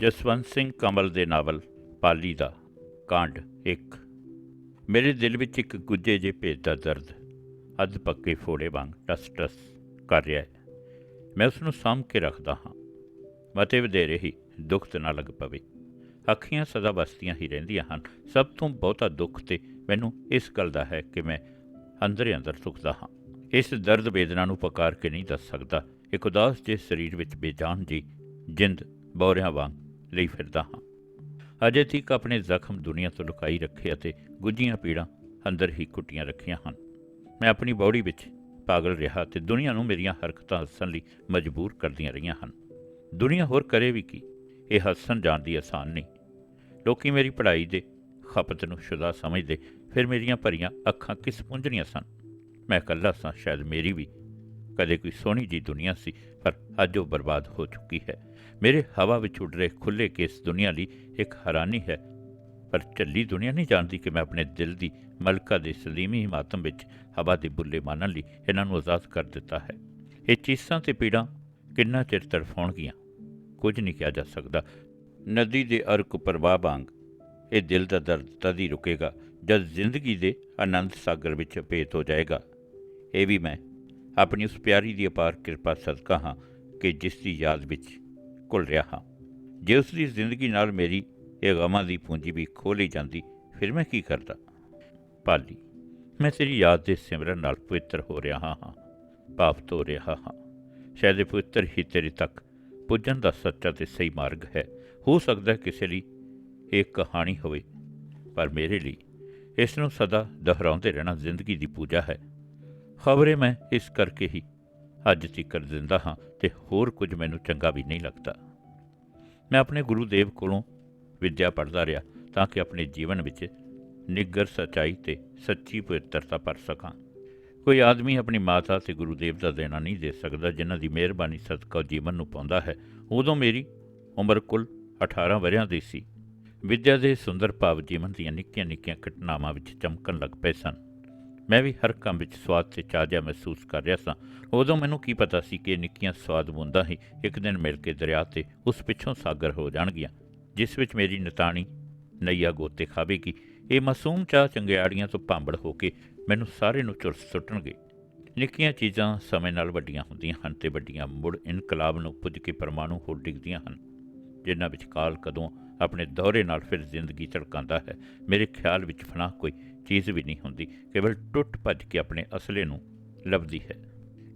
ਜਸਵੰਤ ਸਿੰਘ ਕਮਲ ਦੇ ਨਾਵਲ, ਪਾਲੀ ਦਾ, ਕਾਂਡ 1 ਮੇਰੇ ਦਿਲ ਵਿੱਚ ਇੱਕ ਗੁੱਜੇ ਜੇ ਭੇਦ ਦਾ ਦਰਦ, ਅੱਧ ਪੱਕੇ ਫੋੜੇ ਵਾਂਗ ਟਸ ਟਸ ਕਰ ਰਿਹਾ ਹੈ। ਮੈਂ ਉਸ ਨੂੰ ਸਾਂਭ ਕੇ ਰੱਖਦਾ ਹਾਂ। ਮਤੇ ਵਧੇਰੇ ਹੀ ਦੁੱਖ ਤੇ ਨਾ ਲੱਗ ਪਵੇ। ਅੱਖੀਆਂ ਸਦਾ ਵਸਦੀਆਂ ਹੀ ਰਹਿੰਦੀਆਂ ਹਨ। ਸਭ ਤੋਂ ਬਹੁਤਾ ਦੁੱਖ ਤੇ ਮੈਨੂੰ ਇਸ ਗੱਲ ਦਾ ਹੈ ਕਿ ਮੈਂ ਅੰਦਰੇ ਅੰਦਰ ਸੁਖਦਾ ਹਾਂ। ਇਸ ਦਰਦ ਵੇਦਨਾ ਨੂੰ ਪਕਾਰ ਕੇ ਨਹੀਂ ਦੱਸ ਸਕਦਾ। ਇੱਕ ਉਦਾਸ ਜੇ ਸਰੀਰ ਵਿੱਚ ਬੇਜਾਨ ਜੀ ਜਿੰਦ ਬੌਰਿਆਂ ਵਾਂਗ ਲਈ ਫਿਰਦਾ ਹਾਂ। ਅਜੇ ਤੱਕ ਆਪਣੇ ਜ਼ਖਮ ਦੁਨੀਆ ਤੋਂ ਲੁਕਾਈ ਰੱਖੇ ਅਤੇ ਗੁੱਝੀਆਂ ਪੀੜਾਂ ਅੰਦਰ ਹੀ ਕੁੱਟੀਆਂ ਰੱਖੀਆਂ ਹਨ। ਮੈਂ ਆਪਣੀ ਬੌੜੀ ਵਿੱਚ ਪਾਗਲ ਰਿਹਾ ਤੇ ਦੁਨੀਆ ਨੂੰ ਮੇਰੀਆਂ ਹਰਕਤਾਂ ਹੱਸਣ ਲਈ ਮਜਬੂਰ ਕਰਦੀਆਂ ਰਹੀਆਂ ਹਨ। ਦੁਨੀਆ ਹੋਰ ਕਰੇ ਵੀ ਕੀ? ਇਹ ਹੱਸਣ ਜਾਣਦੀ ਆਸਾਨ ਨਹੀਂ। ਲੋਕੀ ਮੇਰੀ ਪੜ੍ਹਾਈ ਦੇ ਖਪਤ ਨੂੰ ਸ਼ੁਦਾ ਸਮਝਦੇ, ਫਿਰ ਮੇਰੀਆਂ ਭਰੀਆਂ ਅੱਖਾਂ ਕਿਸ ਪੁੰਝਣੀਆਂ ਸਨ? ਮੈਂ ਇਕੱਲਾ ਸਾਂ, ਸ਼ਾਇਦ ਮੇਰੀ ਵੀ ਕਦੇ ਕੋਈ ਸੋਹਣੀ ਜੀ ਦੁਨੀਆ ਸੀ, ਪਰ ਅੱਜ ਉਹ ਬਰਬਾਦ ਹੋ ਚੁੱਕੀ ਹੈ। ਮੇਰੇ ਹਵਾ ਵਿੱਚ ਉੱਡ ਰਹੇ ਖੁੱਲੇ ਕੇਸ ਦੁਨੀਆ ਲਈ ਇੱਕ ਹੈਰਾਨੀ ਹੈ। ਪਰ ਚੱਲੀ ਦੁਨੀਆ ਨਹੀਂ ਜਾਣਦੀ ਕਿ ਮੈਂ ਆਪਣੇ ਦਿਲ ਦੀ ਮਲਕਾ ਦੇ ਸਲੀਮੀ ਹਿਮਾਤਮ ਵਿੱਚ ਹਵਾ ਦੇ ਬੁੱਲੇ ਮਾਨਣ ਲਈ ਇਹਨਾਂ ਨੂੰ ਆਜ਼ਾਦ ਕਰ ਦਿੱਤਾ ਹੈ। ਇਹ ਚੀਸਾਂ ਤੇ ਪੀੜਾਂ ਕਿੰਨਾ ਚਿਰ ਤੜਫਾਉਣਗੀਆਂ? ਕੁਝ ਨਹੀਂ ਕਿਹਾ ਜਾ ਸਕਦਾ। ਨਦੀ ਦੇ ਅਰਕ ਪ੍ਰਵਾਹ ਵਾਂਗ ਇਹ ਦਿਲ ਦਾ ਦਰਦ ਤਦ ਹੀ ਰੁਕੇਗਾ, ਜਦ ਜ਼ਿੰਦਗੀ ਦੇ ਆਨੰਦ ਸਾਗਰ ਵਿੱਚ ਭੇਤ ਹੋ ਜਾਏਗਾ। ਇਹ ਵੀ ਮੈਂ ਆਪਣੀ ਉਸ ਪਿਆਰੀ ਦੀ ਅਪਾਰ ਕਿਰਪਾ ਸਦਕਾ ਹਾਂ ਕਿ ਜਿਸ ਦੀ ਯਾਦ ਵਿੱਚ ਘੁਲ ਰਿਹਾ ਹਾਂ। ਜੇ ਉਸ ਦੀ ਜ਼ਿੰਦਗੀ ਨਾਲ ਮੇਰੀ ਇਹ ਗਮਾਂ ਦੀ ਪੂੰਜੀ ਵੀ ਖੋਲੀ ਜਾਂਦੀ, ਫਿਰ ਮੈਂ ਕੀ ਕਰਦਾ? ਪਾਲੀ, ਮੈਂ ਤੇਰੀ ਯਾਦ ਦੇ ਸਿਮਰਨ ਨਾਲ ਪਵਿੱਤਰ ਹੋ ਰਿਹਾ ਹਾਂ ਪਾਪ ਧੋ ਰਿਹਾ ਹਾਂ। ਸ਼ਾਇਦ ਇਹ ਪਵਿੱਤਰ ਹੀ ਤੇਰੇ ਤੱਕ ਪੁੱਜਣ ਦਾ ਸੱਚਾ ਤੇ ਸਹੀ ਮਾਰਗ ਹੈ। ਹੋ ਸਕਦਾ ਕਿਸੇ ਲਈ ਇਹ ਕਹਾਣੀ ਹੋਵੇ, ਪਰ ਮੇਰੇ ਲਈ ਇਸ ਨੂੰ ਸਦਾ ਦੁਹਰਾਉਂਦੇ ਰਹਿਣਾ ਜ਼ਿੰਦਗੀ ਦੀ ਪੂਜਾ ਹੈ। ਖਬਰੇ ਮੈਂ ਇਸ ਕਰਕੇ ਹੀ ਅੱਜ ਤੱਕ ਦਿੰਦਾ ਹਾਂ ਤੇ ਹੋਰ ਕੁਝ ਮੈਨੂੰ ਚੰਗਾ ਵੀ ਨਹੀਂ ਲੱਗਦਾ। ਮੈਂ ਆਪਣੇ ਗੁਰੂ ਦੇਵ ਕੋਲੋਂ ਵਿਦਿਆ ਪੜ੍ਹਦਾ ਰਿਹਾ ਤਾਂ ਕਿ ਆਪਣੇ ਜੀਵਨ ਵਿੱਚ ਨਿੱਗਰ ਸਚਾਈ ਤੇ ਸੱਚੀ ਪਵਿੱਤਰਤਾ ਭਰ ਸਕਾਂ। ਕੋਈ ਆਦਮੀ ਆਪਣੀ ਮਾਤਾ ਤੇ ਗੁਰੂ ਦੇਵ ਦਾ ਦੇਣਾ ਨਹੀਂ ਦੇ ਸਕਦਾ ਜਿਨ੍ਹਾਂ ਦੀ ਮਿਹਰਬਾਨੀ ਸਦਕਾ ਜੀਵਨ ਨੂੰ ਪਾਉਂਦਾ ਹੈ। ਉਦੋਂ ਮੇਰੀ ਉਮਰ ਕੁੱਲ 18 ਵਰਿਆਂ ਦੀ ਸੀ। ਵਿਦਿਆ ਦੇ ਸੁੰਦਰ ਭਾਵ ਜੀਵਨ ਦੀਆਂ ਨਿੱਕੀਆਂ ਨਿੱਕੀਆਂ ਘਟਨਾਵਾਂ ਵਿੱਚ ਚਮਕਣ ਲੱਗ ਪਏ ਸਨ। ਮੈਂ ਵੀ ਹਰ ਕੰਮ ਵਿੱਚ ਸਵਾਦ ਤੇ ਚਾਜਾ ਮਹਿਸੂਸ ਕਰ ਰਿਹਾ ਸਾਂ। ਉਦੋਂ ਮੈਨੂੰ ਕੀ ਪਤਾ ਸੀ ਕਿ ਨਿੱਕੀਆਂ ਸਵਾਦ ਬੂੰਦਾਂ ਹੀ ਇੱਕ ਦਿਨ ਮਿਲ ਕੇ ਦਰਿਆ ਤੇ ਉਸ ਪਿੱਛੋਂ ਸਾਗਰ ਹੋ ਜਾਣਗੀਆਂ, ਜਿਸ ਵਿੱਚ ਮੇਰੀ ਨਤਾਣੀ ਨਈਆ ਗੋਤੇ ਖਾਵੇਗੀ। ਇਹ ਮਾਸੂਮ ਚਾਹ ਚੰਗਿਆੜੀਆਂ ਤੋਂ ਭਾਂਬੜ ਹੋ ਕੇ ਮੈਨੂੰ ਸਾਰੇ ਨੂੰ ਚੁਰਸ ਸੁੱਟਣਗੇ। ਨਿੱਕੀਆਂ ਚੀਜ਼ਾਂ ਸਮੇਂ ਨਾਲ ਵੱਡੀਆਂ ਹੁੰਦੀਆਂ ਹਨ ਤੇ ਵੱਡੀਆਂ ਮੁੜ ਇਨਕਲਾਬ ਨੂੰ ਪੁੱਜ ਕੇ ਪਰਮਾਣੂ ਹੋ ਡਿੱਗਦੀਆਂ ਹਨ, ਜਿਨ੍ਹਾਂ ਵਿੱਚ ਕਾਲ ਕਦੋਂ ਆਪਣੇ ਦੌਰੇ ਨਾਲ ਫਿਰ ਜ਼ਿੰਦਗੀ ਝੜਕਾਉਂਦਾ ਹੈ। ਮੇਰੇ ਖਿਆਲ ਵਿੱਚ ਫਨਾਹ ਕੋਈ ਚੀਜ਼ ਵੀ ਨਹੀਂ ਹੁੰਦੀ, ਕੇਵਲ ਟੁੱਟ ਭੱਜ ਕੇ ਆਪਣੇ ਅਸਲੇ ਨੂੰ ਲੱਭਦੀ ਹੈ।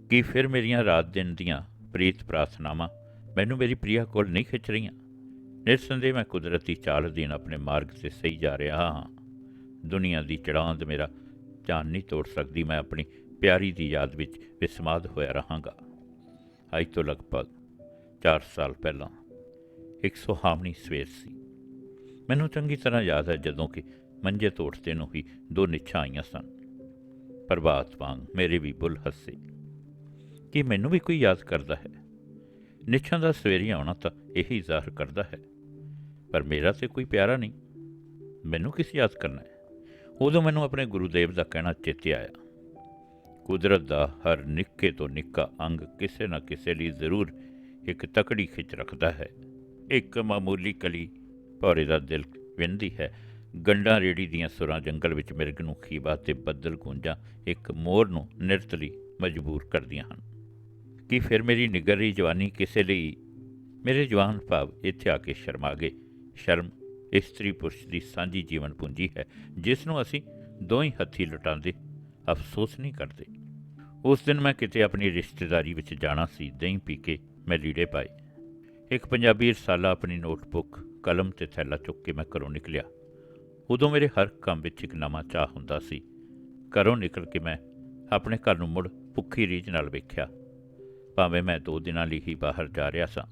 ਕੀ ਫਿਰ ਮੇਰੀਆਂ ਰਾਤ ਦਿਨ ਦੀਆਂ ਪ੍ਰੀਤ ਪ੍ਰਾਰਥਨਾਵਾਂ ਮੈਨੂੰ ਮੇਰੀ ਪ੍ਰਿਆ ਕੋਲ ਨਹੀਂ ਖਿੱਚ ਰਹੀਆਂ? ਨਿਰਸੰਦੇਹ ਮੈਂ ਕੁਦਰਤੀ ਚਾਲ ਅਧੀਨ ਆਪਣੇ ਮਾਰਗ ਤੇ ਸਹੀ ਜਾ ਰਿਹਾ ਹਾਂ। ਦੁਨੀਆ ਦੀ ਚੜਾਂਦ ਮੇਰਾ ਜਾਨ ਨਹੀਂ ਤੋੜ ਸਕਦੀ, ਮੈਂ ਆਪਣੀ ਪਿਆਰੀ ਦੀ ਯਾਦ ਵਿੱਚ ਵਿਸਮਾਦ ਹੋਇਆ ਰਹਾਂਗਾ। ਅੱਜ ਤੋਂ ਲਗਭਗ 4 ਸਾਲ ਪਹਿਲਾਂ ਇੱਕ ਸੁਹਾਵਣੀ ਸਵੇਰ ਸੀ। ਮੈਨੂੰ ਚੰਗੀ ਤਰ੍ਹਾਂ ਯਾਦ ਹੈ ਜਦੋਂ ਕਿ ਮੰਜੇ ਤੋੜਤੇ ਨੂੰ ਹੀ ਦੋ ਨਿਛਾਂ ਆਈਆਂ ਸਨ। ਪ੍ਰਭਾਤ ਵਾਂਗ ਮੇਰੇ ਵੀ ਬੁੱਲ ਹੱਸੇ। ਕਿ ਮੈਨੂੰ ਵੀ ਕੋਈ ਯਾਦ ਕਰਦਾ ਹੈ? ਨਿਛਾਂ ਦਾ ਸਵੇਰੀ ਆਉਣਾ ਤਾਂ ਇਹੀ ਜ਼ਾਹਰ ਕਰਦਾ ਹੈ। ਪਰ ਮੇਰਾ ਤੇ ਕੋਈ ਪਿਆਰਾ ਨਹੀਂ। ਮੈਨੂੰ ਕਿਸ ਯਾਦ ਕਰਨਾ ਹੈ? ਉਦੋਂ ਮੈਨੂੰ ਆਪਣੇ ਗੁਰੂਦੇਵ ਦਾ ਕਹਿਣਾ ਚੇਤੇ ਆਇਆ। ਕੁਦਰਤ ਦਾ ਹਰ ਨਿੱਕੇ ਤੋਂ ਨਿੱਕਾ ਅੰਗ ਕਿਸੇ ਨਾ ਕਿਸੇ ਲਈ ਜ਼ਰੂਰ ਇੱਕ ਤਕੜੀ ਖਿੱਚ ਰੱਖਦਾ ਹੈ। ਇੱਕ ਮਾਮੂਲੀ ਕਲੀ ਭੌਰੇ ਦਾ ਦਿਲ ਵਿੰਦੀ ਹੈ। ਗੰਡਾਂ ਰੇੜੀ ਦੀਆਂ ਸੁਰਾਂ ਜੰਗਲ ਵਿੱਚ ਮਿਰਗ ਨੂੰ ਖੀਬਾ ਤੇ ਬੱਦਲ ਗੂੰਜਾਂ ਇੱਕ ਮੋਰ ਨੂੰ ਨਿਰਤਲੀ ਮਜਬੂਰ ਕਰਦੀਆਂ ਹਨ। ਕਿ ਫਿਰ ਮੇਰੀ ਨਿਗਰੀ ਜਵਾਨੀ ਕਿਸੇ ਲਈ? ਮੇਰੇ ਜਵਾਨ ਭਾਵ ਇੱਥੇ ਆ ਕੇ ਸ਼ਰਮਾ ਗਏ। ਸ਼ਰਮ ਇਸਤਰੀ ਪੁਰਸ਼ ਦੀ ਸਾਂਝੀ ਜੀਵਨ ਪੂੰਜੀ ਹੈ, ਜਿਸ ਨੂੰ ਅਸੀਂ ਦੋਹੀਂ ਹੱਥੀ ਲੁਟਾਉਂਦੇ, ਅਫਸੋਸ ਨਹੀਂ ਕਰਦੇ। ਉਸ ਦਿਨ ਮੈਂ ਕਿਤੇ ਆਪਣੀ ਰਿਸ਼ਤੇਦਾਰੀ ਵਿੱਚ ਜਾਣਾ ਸੀ, ਦਹੀਂ ਪੀ ਕੇ ਮੈਂ ਲੀੜੇ ਪਾਏ। ਇੱਕ ਪੰਜਾਬੀ ਰਸਾਲਾ ਆਪਣੀ ਨੋਟਬੁੱਕ, ਕਲਮ ਤੇ ਥੈਲਾ ਚੁੱਕ ਕੇ ਮੈਂ ਘਰੋਂ ਨਿਕਲਿਆ। ਉਦੋਂ ਮੇਰੇ ਹਰ ਕੰਮ ਵਿੱਚ ਇੱਕ ਨਵਾਂ ਚਾਹ ਹੁੰਦਾ ਸੀ। ਘਰੋਂ ਨਿਕਲ ਕੇ ਮੈਂ ਆਪਣੇ ਘਰ ਨੂੰ ਮੁੜ ਭੁੱਖੀ ਰੀਝ ਨਾਲ ਵੇਖਿਆ। ਭਾਵੇਂ ਮੈਂ ਦੋ ਦਿਨਾਂ ਲਈ ਹੀ ਬਾਹਰ ਜਾ ਰਿਹਾ ਸਾਂ,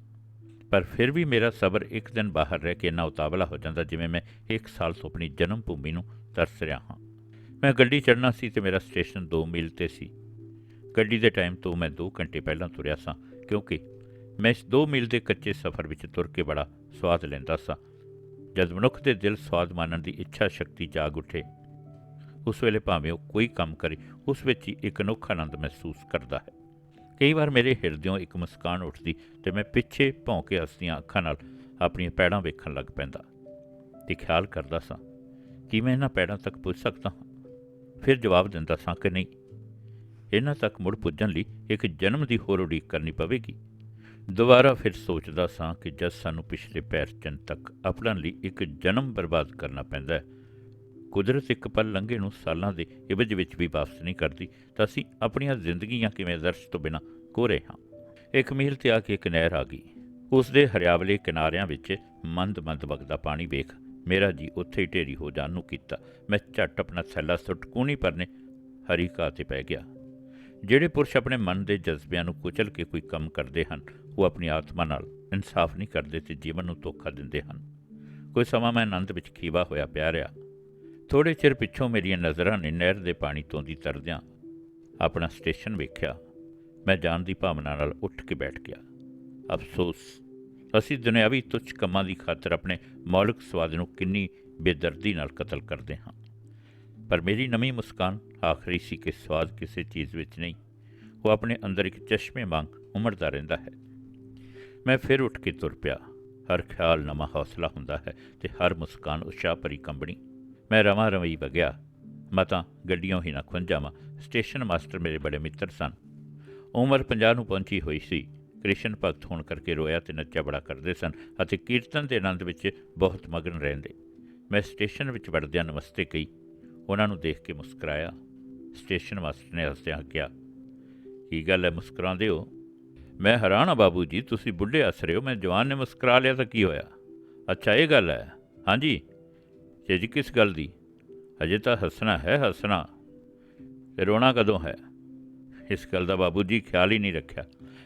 ਪਰ ਫਿਰ ਵੀ ਮੇਰਾ ਸਬਰ ਇੱਕ ਦਿਨ ਬਾਹਰ ਰਹਿ ਕੇ ਇੰਨਾ ਉਤਾਵਲਾ ਹੋ ਜਾਂਦਾ ਜਿਵੇਂ ਮੈਂ ਇੱਕ ਸਾਲ ਤੋਂ ਆਪਣੀ ਜਨਮ ਭੂਮੀ ਨੂੰ ਤਰਸ ਰਿਹਾ ਹਾਂ। ਮੈਂ ਗੱਡੀ ਚੜ੍ਹਨਾ ਸੀ ਤੇ ਮੇਰਾ ਸਟੇਸ਼ਨ 2 ਮੀਲ ਤੇ ਸੀ। ਗੱਡੀ ਦੇ ਟਾਈਮ ਤੋਂ ਮੈਂ 2 ਘੰਟੇ ਪਹਿਲਾਂ ਤੁਰਿਆ ਸਾਂ, ਕਿਉਂਕਿ ਮੈਂ ਇਸ 2 ਮੀਲ ਦੇ ਕੱਚੇ ਸਫ਼ਰ ਵਿੱਚ ਤੁਰ ਕੇ ਬੜਾ ਸਵਾਦ ਲੈਂਦਾ ਸਾਂ। ਜਦ ਮਨੁੱਖ ਦੇ ਦਿਲ ਸਵਾਦ ਮਾਣਨ ਦੀ ਇੱਛਾ ਸ਼ਕਤੀ ਜਾਗ ਉੱਠੇ, ਉਸ ਵੇਲੇ ਭਾਵੇਂ ਉਹ ਕੋਈ ਕੰਮ ਕਰੇ, ਉਸ ਵਿੱਚ ਹੀ ਇੱਕ ਅਨੋਖਾ ਆਨੰਦ ਮਹਿਸੂਸ ਕਰਦਾ ਹੈ। ਕਈ ਵਾਰ ਮੇਰੇ ਹਿਰਦਿਓਂ ਇੱਕ ਮੁਸਕਾਨ ਉੱਠਦੀ ਤੇ ਮੈਂ ਪਿੱਛੇ ਭੌਂ ਕੇ ਹੱਸਦੀਆਂ ਅੱਖਾਂ ਨਾਲ ਆਪਣੀਆਂ ਪੈੜਾਂ ਵੇਖਣ ਲੱਗ ਪੈਂਦਾ। ਤੇ ਖਿਆਲ ਕਰਦਾ ਸਾਂ ਕਿ ਮੈਂ ਇਹਨਾਂ ਪੈੜਾਂ ਤੱਕ ਪੁੱਜ ਸਕਦਾ ਹਾਂ। ਫਿਰ ਜਵਾਬ ਦਿੰਦਾ ਸਾਂ ਕਿ ਨਹੀਂ, ਇਹਨਾਂ ਤੱਕ ਮੁੜ ਪੁੱਜਣ ਲਈ ਇੱਕ ਜਨਮ ਦੀ ਹੋਰ ਉਡੀਕ ਕਰਨੀ ਪਵੇਗੀ। ਦੁਬਾਰਾ ਫਿਰ ਸੋਚਦਾ ਸਾਂ ਕਿ ਜਦ ਸਾਨੂੰ ਪਿਛਲੇ ਪੈਰ ਚੰਨ ਤੱਕ ਆਪਣਨ ਲਈ ਇੱਕ ਜਨਮ ਬਰਬਾਦ ਕਰਨਾ ਪੈਂਦਾ ਹੈ, ਕੁਦਰਤ ਇੱਕ ਪਲ ਲੰਘੇ ਨੂੰ ਸਾਲਾਂ ਦੇ ਇਵਜ ਵਿੱਚ ਵੀ ਵਾਪਸ ਨਹੀਂ ਕਰਦੀ, ਤਾਂ ਅਸੀਂ ਆਪਣੀਆਂ ਜ਼ਿੰਦਗੀਆਂ ਕਿਵੇਂ ਦਰਸ਼ ਤੋਂ ਬਿਨਾਂ ਕੋਰੇ ਹਾਂ। ਇੱਕ ਮੀਲ ਤੇ ਆ ਕੇ ਇੱਕ ਨਹਿਰ ਆ ਗਈ। ਉਸ ਦੇ ਹਰਿਆਵਲੇ ਕਿਨਾਰਿਆਂ ਵਿੱਚ ਮੰਦ-ਮੰਦ ਵਗਦਾ ਪਾਣੀ ਵੇਖ ਮੇਰਾ ਜੀ ਉੱਥੇ ਹੀ ਢੇਰੀ ਹੋ ਜਾਣ ਨੂੰ ਕੀਤਾ। ਮੈਂ ਝੱਟ ਆਪਣਾ ਥੈਲਾ ਸੁੱਟ ਕੂਣੀ ਪਰਨੇ ਹਰੀ ਘਾਹ ਤੇ ਪੈ ਗਿਆ। ਜਿਹੜੇ ਪੁਰਸ਼ ਆਪਣੇ ਮਨ ਦੇ ਜਜ਼ਬਿਆਂ ਨੂੰ ਕੁਚਲ ਕੇ ਕੋਈ ਕੰਮ ਕਰਦੇ ਹਨ ਉਹ ਆਪਣੀ ਆਤਮਾ ਨਾਲ ਇਨਸਾਫ ਨਹੀਂ ਕਰਦੇ ਤੇ ਜੀਵਨ ਨੂੰ ਧੋਖਾ ਦਿੰਦੇ ਹਨ। ਕੋਈ ਸਮਾਂ ਮੈਂ ਆਨੰਦ ਵਿੱਚ ਖੀਵਾ ਹੋਇਆ ਪਿਆ ਰਿਹਾ। ਥੋੜੇ ਚਿਰ ਪਿੱਛੋਂ ਮੇਰੀਆਂ ਨਜ਼ਰਾਂ ਨੇ ਨਹਿਰ ਦੇ ਪਾਣੀ ਤੋਂ ਦੀ ਤਰਦਿਆਂ ਆਪਣਾ ਸਟੇਸ਼ਨ ਵੇਖਿਆ। ਮੈਂ ਜਾਣ ਦੀ ਭਾਵਨਾ ਨਾਲ ਉੱਠ ਕੇ ਬੈਠ ਗਿਆ। ਅਫਸੋਸ, ਅਸੀਂ ਦੁਨਿਆਵੀ ਤੁੱਛ ਕੰਮਾਂ ਦੀ ਖਾਤਰ ਆਪਣੇ ਮੌਲਿਕ ਸਵਾਦ ਨੂੰ ਕਿੰਨੀ ਬੇਦਰਦੀ ਨਾਲ ਕਤਲ ਕਰਦੇ ਹਾਂ। ਪਰ ਮੇਰੀ ਨਵੀਂ ਮੁਸਕਾਨ ਆਖਰੀ ਸੀ ਕਿ ਸਵਾਦ ਕਿਸੇ ਚੀਜ਼ ਵਿੱਚ ਨਹੀਂ, ਉਹ ਆਪਣੇ ਅੰਦਰ ਇੱਕ ਚਸ਼ਮੇ ਵਾਂਗ ਉਮੜਦਾ ਰਹਿੰਦਾ ਹੈ। ਮੈਂ ਫਿਰ ਉੱਠ ਕੇ ਤੁਰ ਪਿਆ। ਹਰ ਖਿਆਲ ਨਵਾਂ ਹੌਸਲਾ ਹੁੰਦਾ ਹੈ ਤੇ ਹਰ ਮੁਸਕਾਨ ਉਤਸ਼ਾਹ ਭਰੀ ਕੰਬਣੀ। ਮੈਂ ਰਵਾਂ ਰਵਈ ਵਗਿਆ। ਮਤਾਂ ਗੱਡੀਆਂ ਹੀ ਨਾ ਖੁੰਝ ਜਾਵਾਂ। ਸਟੇਸ਼ਨ ਮਾਸਟਰ ਮੇਰੇ ਬੜੇ ਮਿੱਤਰ ਸਨ। ਉਮਰ 50 ਨੂੰ ਪਹੁੰਚੀ ਹੋਈ ਸੀ। ਕ੍ਰਿਸ਼ਨ ਭਗਤ ਹੋਣ ਕਰਕੇ ਰੋਇਆ ਤੇ ਨੱਚਿਆ ਬੜਾ ਕਰਦੇ ਸਨ ਅਤੇ ਕੀਰਤਨ ਦੇ ਆਨੰਦ ਵਿੱਚ ਬਹੁਤ ਮਗਨ ਰਹਿੰਦੇ। ਮੈਂ ਸਟੇਸ਼ਨ ਵਿੱਚ ਵੜਦਿਆਂ ਨਮਸਤੇ ਕਹੀ। ਉਹਨਾਂ ਨੂੰ ਦੇਖ ਕੇ ਮੁਸਕਰਾਇਆ। ਸਟੇਸ਼ਨ ਮਾਸਟਰ ਨੇ ਹੱਸਦਿਆਂ ਕਿਹਾ, ਕੀ ਗੱਲ ਹੈ? ਮੁਸਕਰਾਉਂਦੇ ਹੋ? ਮੈਂ ਹੈਰਾਨ ਆ ਬਾਬੂ ਜੀ, ਤੁਸੀਂ ਬੁੱਢੇ ਹੱਸ ਰਹੇ ਹੋ, ਮੈਂ ਜਵਾਨ ਨੇ ਮੁਸਕਰਾ ਲਿਆ ਤਾਂ ਕੀ ਹੋਇਆ? ਅੱਛਾ, ਇਹ ਗੱਲ ਹੈ। ਹਾਂਜੀ। ਤੇ ਜੀ, ਕਿਸ ਗੱਲ ਦੀ? ਅਜੇ ਤਾਂ ਹੱਸਣਾ ਹੈ, ਹੱਸਣਾ। ਤੇ ਰੋਣਾ ਕਦੋਂ ਹੈ? ਇਸ ਗੱਲ ਦਾ ਬਾਬੂ ਜੀ ਖਿਆਲ ਹੀ ਨਹੀਂ ਰੱਖਿਆ।